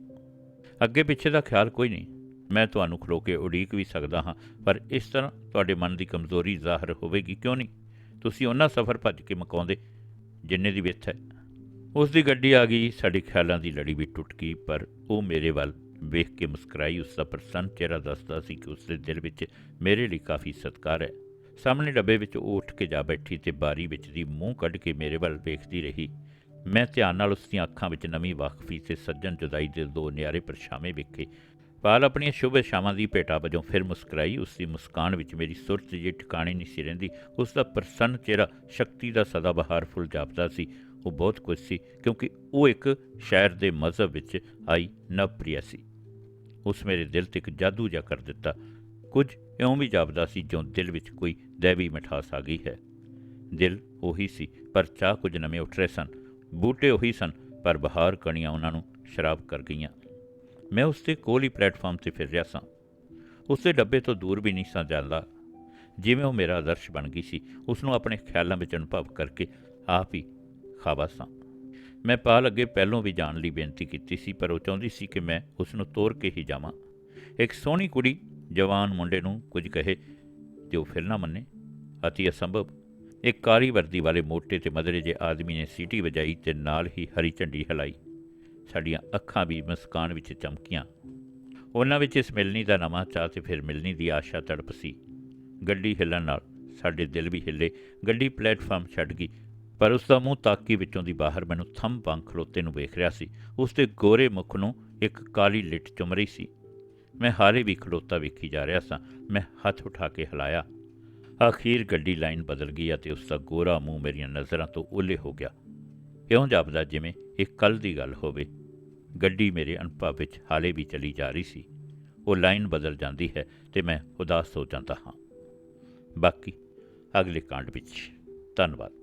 ਅੱਗੇ ਪਿੱਛੇ ਦਾ ਖਿਆਲ ਕੋਈ ਨਹੀਂ। ਮੈਂ ਤੁਹਾਨੂੰ ਖਲੋ ਕੇ ਉਡੀਕ ਵੀ ਸਕਦਾ ਹਾਂ, ਪਰ ਇਸ ਤਰ੍ਹਾਂ ਤੁਹਾਡੇ ਮਨ ਦੀ ਕਮਜ਼ੋਰੀ ਜ਼ਾਹਰ ਹੋਵੇਗੀ, ਕਿਉਂ ਨਹੀਂ? ਤੁਸੀਂ ਉਹਨਾਂ ਸਫ਼ਰ ਭੱਜ ਕੇ ਮਕਾਉਂਦੇ, ਜਿੰਨੇ ਦੀ ਵਿੱਥ ਹੈ। ਉਸ ਦੀ ਗੱਡੀ ਆ ਗਈ, ਸਾਡੇ ਖਿਆਲਾਂ ਦੀ ਲੜੀ ਵੀ ਟੁੱਟ ਗਈ, ਪਰ ਉਹ ਮੇਰੇ ਵੱਲ ਵੇਖ ਕੇ ਮੁਸਕਰਾਈ ਉਸ ਦਾ ਪ੍ਰਸੰਨ ਚਿਹਰਾ ਦੱਸਦਾ ਸੀ ਕਿ ਉਸ ਦੇ ਦਿਲ ਵਿੱਚ ਮੇਰੇ ਲਈ ਕਾਫੀ ਸਤਿਕਾਰ ਹੈ। ਸਾਹਮਣੇ ਡੱਬੇ ਵਿੱਚ ਉਹ ਉੱਠ ਕੇ ਜਾ ਬੈਠੀ ਤੇ ਬਾਰੀ ਵਿੱਚ ਦੀ ਮੂੰਹ ਕੱਢ ਕੇ ਮੇਰੇ ਵੱਲ ਵੇਖਦੀ ਰਹੀ। ਮੈਂ ਧਿਆਨ ਨਾਲ ਉਸ ਦੀਆਂ ਅੱਖਾਂ ਵਿੱਚ ਨਵੀਂ ਵਾਕਫੀ ਤੇ ਸੱਜਣ ਜੁਦਾਈ ਦੇ ਦੋ ਨਿਆਰੇ ਪਰਛਾਵੇਂ ਵੇਖੇ। ਪਾਲ ਆਪਣੀਆਂ ਸ਼ੁਭ ਸ਼ਾਮਾਂ ਦੀ ਭੇਟਾ ਵਜੋਂ ਫਿਰ ਮੁਸਕਰਾਈ ਉਸ ਦੀ ਮੁਸਕਾਨ ਵਿੱਚ ਮੇਰੀ ਸੁਰਤ ਜੇ ਟਿਕਾਣੇ ਨਹੀਂ ਸੀ ਰਹਿੰਦੀ। ਉਸ ਦਾ ਪ੍ਰਸੰਨ ਚਿਹਰਾ ਸ਼ਕਤੀ ਦਾ ਸਦਾ ਬਹਾਰ ਫੁੱਲ ਜਾਪਦਾ ਸੀ। ਉਹ ਬਹੁਤ ਕੁਝ ਸੀ ਕਿਉਂਕਿ ਉਹ ਇੱਕ ਸ਼ਹਿਰ ਦੇ ਮਜ਼ਹਬ ਵਿੱਚ ਆਈ ਨਵਪ੍ਰਿਆ ਸੀ। ਉਸ ਮੇਰੇ ਦਿਲ ਤੇ ਇੱਕ ਜਾਦੂ ਜਿਹਾ ਕਰ ਦਿੱਤਾ। ਕੁਝ ਇਉਂ ਵੀ ਜਾਪਦਾ ਸੀ ਜਿਉਂ ਦਿਲ ਵਿੱਚ ਕੋਈ ਦੇਵੀ ਮਿਠਾਸ ਆ ਗਈ ਹੈ। ਦਿਲ ਉਹੀ ਸੀ, ਪਰ ਚਾਹ ਕੁਝ ਨਵੇਂ ਉੱਠ ਰਹੇ ਸਨ। ਬੂਟੇ ਉਹੀ ਸਨ, ਪਰ ਬਹਾਰ ਕਣੀਆਂ ਉਹਨਾਂ ਨੂੰ ਸ਼ਰਾਬ ਕਰ ਗਈਆਂ। ਮੈਂ ਉਸ ਦੇ ਕੋਲ ਹੀ ਪਲੇਟਫਾਰਮ ਤੇ ਫਿਰ ਰਿਹਾ ਸਾਂ। ਉਸ ਦੇ ਡੱਬੇ ਤੋਂ ਦੂਰ ਵੀ ਨਹੀਂ ਸਾਂ ਜਾਂਦਾ। ਜਿਵੇਂ ਉਹ ਮੇਰਾ ਆਦਰਸ਼ ਬਣ ਗਈ ਸੀ, ਉਸ ਨੂੰ ਆਪਣੇ ਖਿਆਲਾਂ ਵਿੱਚ ਅਨੁਭਵ ਕਰਕੇ ਆਪ ਹੀ ਖਾਵਾ ਸਾਂ। ਮੈਂ ਪਾਲ ਅੱਗੇ ਪਹਿਲੋਂ ਵੀ ਜਾਣ ਲਈ ਬੇਨਤੀ ਕੀਤੀ ਸੀ, ਪਰ ਉਹ ਚਾਹੁੰਦੀ ਸੀ ਕਿ ਮੈਂ ਉਸ ਨੂੰ ਤੋਰ ਕੇ ਹੀ ਜਾਵਾਂ। ਇੱਕ ਸੋਹਣੀ ਕੁੜੀ, ਜਵਾਨ ਮੁੰਡੇ ਨੂੰ ਕੁਝ ਕਹੇ ਤੇ ਉਹ ਫਿਰ ਨਾ ਮੰਨੇ। ਅਤੀ ਅਸੰਭਵ। ਇੱਕ ਕਾਲੀ ਵਰਦੀ ਵਾਲੇ ਮੋਟੇ ਤੇ ਮਧਰੇ ਜੇ ਆਦਮੀ ਨੇ ਸੀਟੀ ਵਜਾਈ ਤੇ ਨਾਲ ਹੀ ਹਰੀ ਝੰਡੀ ਹਿਲਾਈ। ਸਾਡੀਆਂ ਅੱਖਾਂ ਵੀ ਮੁਸਕਾਨ ਵਿੱਚ ਚਮਕੀਆਂ। ਉਹਨਾਂ ਵਿੱਚ ਇਸ ਮਿਲਣੀ ਦਾ ਨਵਾਂ ਚਾਹ ਤੇ ਫਿਰ ਮਿਲਣੀ ਦੀ ਆਸ਼ਾ ਤੜਪ ਸੀ। ਗੱਡੀ ਹਿੱਲਣ ਨਾਲ ਸਾਡੇ ਦਿਲ ਵੀ ਹਿੱਲੇ। ਗੱਡੀ ਪਲੇਟਫਾਰਮ ਛੱਡ ਗਈ। ਪਰ ਉਸ ਦਾ ਮੂੰਹ ਤਾਕੀ ਵਿੱਚੋਂ ਦੀ ਬਾਹਰ ਮੈਨੂੰ ਥੰਮ ਵਾਂਗ ਖਲੋਤੇ ਨੂੰ ਵੇਖ ਰਿਹਾ ਸੀ। ਉਸ ਦੇ ਗੋਰੇ ਮੁਖ ਨੂੰ ਇੱਕ ਕਾਲੀ ਲਿਟ ਚੁੰਮ ਰਹੀ ਸੀ। ਮੈਂ ਹਾਰੇ ਵੀ ਖਲੋਤਾ ਵੇਖੀ ਜਾ ਰਿਹਾ ਸਾਂ। ਮੈਂ ਹੱਥ ਉਠਾ ਕੇ ਹਿਲਾਇਆ। ਆਖੀਰ ਗੱਡੀ ਲਾਈਨ ਬਦਲ ਗਈ ਅਤੇ ਉਸ ਦਾ ਗੋਰਾ ਮੂੰਹ ਮੇਰੀਆਂ ਨਜ਼ਰਾਂ ਤੋਂ ਓਲੇ ਹੋ ਗਿਆ। ਇਉਂ ਜਾਪਦਾ ਜਿਵੇਂ ਇਹ ਕੱਲ ਦੀ ਗੱਲ ਹੋਵੇ। ਗੱਡੀ ਮੇਰੇ ਅਨੁਭਵ ਵਿੱਚ ਹਾਲੇ ਵੀ ਚਲੀ ਜਾ ਰਹੀ ਸੀ। ਉਹ ਲਾਈਨ ਬਦਲ ਜਾਂਦੀ ਹੈ ਤੇ ਮੈਂ ਉਦਾਸ ਹੋ ਜਾਂਦਾ ਹਾਂ। ਬਾਕੀ ਅਗਲੇ ਕਾਂਡ ਵਿੱਚ। ਧੰਨਵਾਦ।